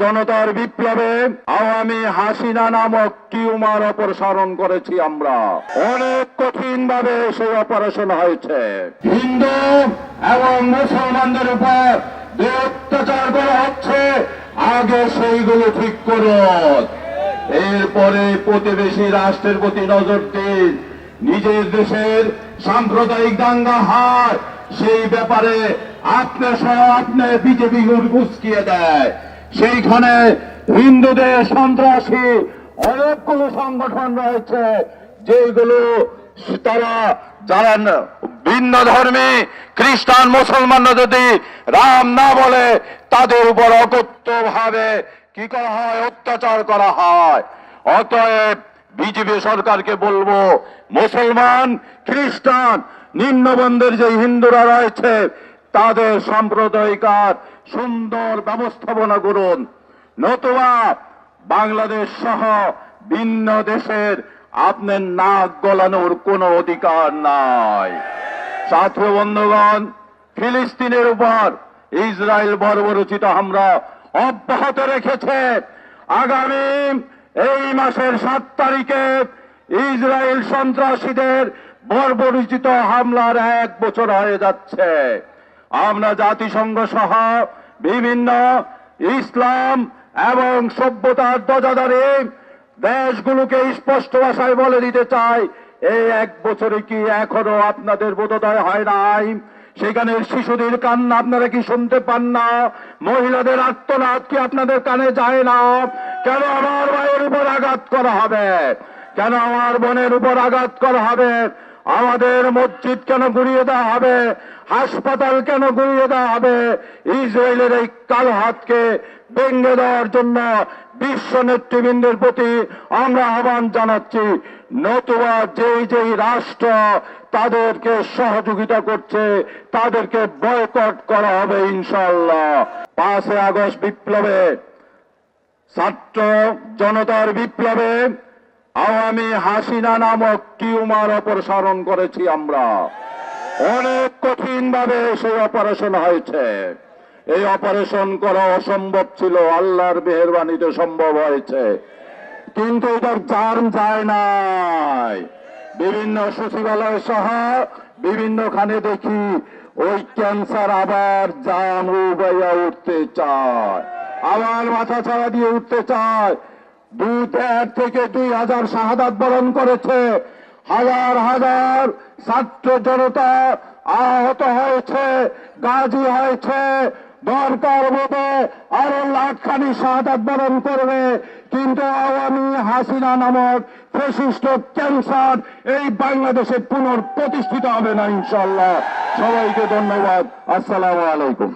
জনতার বিপ্লবে আওয়ামী হাসিনা নামক টিউমার অপসারণ করেছি আমরা। অনেক কঠিন ভাবে সেই অপারেশন হয়েছে। হিন্দু এবং মুসলমানদের উপর যে অত্যাচার করা হচ্ছে, আগে সেইগুলো ঠিক করুন এরপরে প্রতিবেশী রাষ্ট্রের প্রতি নজর দিন। নিজের দেশের সাম্প্রদায়িক দাঙ্গা হয় সেই ব্যাপারে আপনার সহ আপনার বিজেপি উস্কিয়ে দেয়। সেইখানে হিন্দুদের সন্ত্রাসী অনেকগুলো সংগঠন রয়েছে যেগুলো তারা যারা ভিন্ন ধর্মী, খ্রিস্টান, মুসলমানরা যদি রাম না বলে, তাদের উপর অকথ্য ভাবে কি করা হয়? অত্যাচার করা হয়। অতএব বিজেপি সরকারকে বলব, মুসলমান, খ্রিস্টান, নিম্নবন্ধের যে হিন্দুরা রয়েছে তাদের সাম্প্রদায়িকার সুন্দর ব্যবস্থাপনা করুন। নতুবা বাংলাদেশ সহ ভিন্ন দেশের আপনার নাক গলানোর কোনো অধিকার নাই। ছাত্র বন্ধুগণ, ফিলিস্তিনের উপর ইসরায়েল বর্বরচিত হামলা অব্যাহত রেখেছে। আগামী এই মাসের সাত তারিখে ইসরায়েল সন্ত্রাসীদের বর্বরচিত হামলার এক বছর হয়ে যাচ্ছে। আমরা জাতিসংঘ সহ বিভিন্ন ইসলাম এবং সভ্যতার ধ্বজাধারী দেশগুলোকে স্পষ্ট ভাষায় বলে দিতে চাই, এই এক বছরে কি এখনও আপনাদের বোধোদয় হয় নাই? সেখানে শিশুদের কান্না আপনারা কি শুনতে পান না? মহিলাদের আত্মনাদ কি আপনাদের কানে যায় না? কেন আমার ভাইয়ের উপর আঘাত করা হবে? কেন আমার বোনের উপর আঘাত করা হবে? আমাদের মসজিদ কেন গুড়িয়ে দেওয়া হবে? হাসপাতাল কেন গুড়িয়ে দেওয়া হবে? ইসরায়েলের এই কালো হাতকে ভেঙে দেওয়ার জন্য বিশ্ব নেতৃবৃন্দের প্রতি আমরা আহ্বান জানাচ্ছি। নতুবা যেই যেই রাষ্ট্র তাদেরকে সহযোগিতা করছে, তাদেরকে বয়কট করা হবে ইনশাল্লাহ পাঁচই আগস্ট বিপ্লবে ছাত্র জনতার বিপ্লবে আওয়ামী হাসিনা নামক টিউমার অপসারণ করেছি আমরা। অনেক কঠিন ভাবে সেই অপারেশন হয়েছে। এই অপারেশন করা অসম্ভব ছিল, আল্লাহর মেহরবানিতে সম্ভব হয়েছে। কিন্তু এটার জার্ম যায় নাই। বিভিন্ন সচিবালয় সহ বিভিন্ন বিভিন্নখানে দেখি ওই ক্যান্সার আবার জাম উবাইয়া উঠতে চায়, আবার মাথা ছাড়া দিয়ে উঠতে চায়। দুই দেড় থেকে দুই হাজার শাহাদাত বরণ করেছে। হাজার হাজার ছাত্র জনতা আহত হয়েছে, গাজী হয়েছে। দরকার মতো আরও লাখখানি শাহাদাত বরণ করবে। কিন্তু আওয়ামী হাসিনা নামক প্রশিষ্ট ক্যান্সার এই বাংলাদেশে পুনঃপ্রতিষ্ঠিত হবে না ইনশাল্লাহ সবাইকে ধন্যবাদ। আসসালামু আলাইকুম।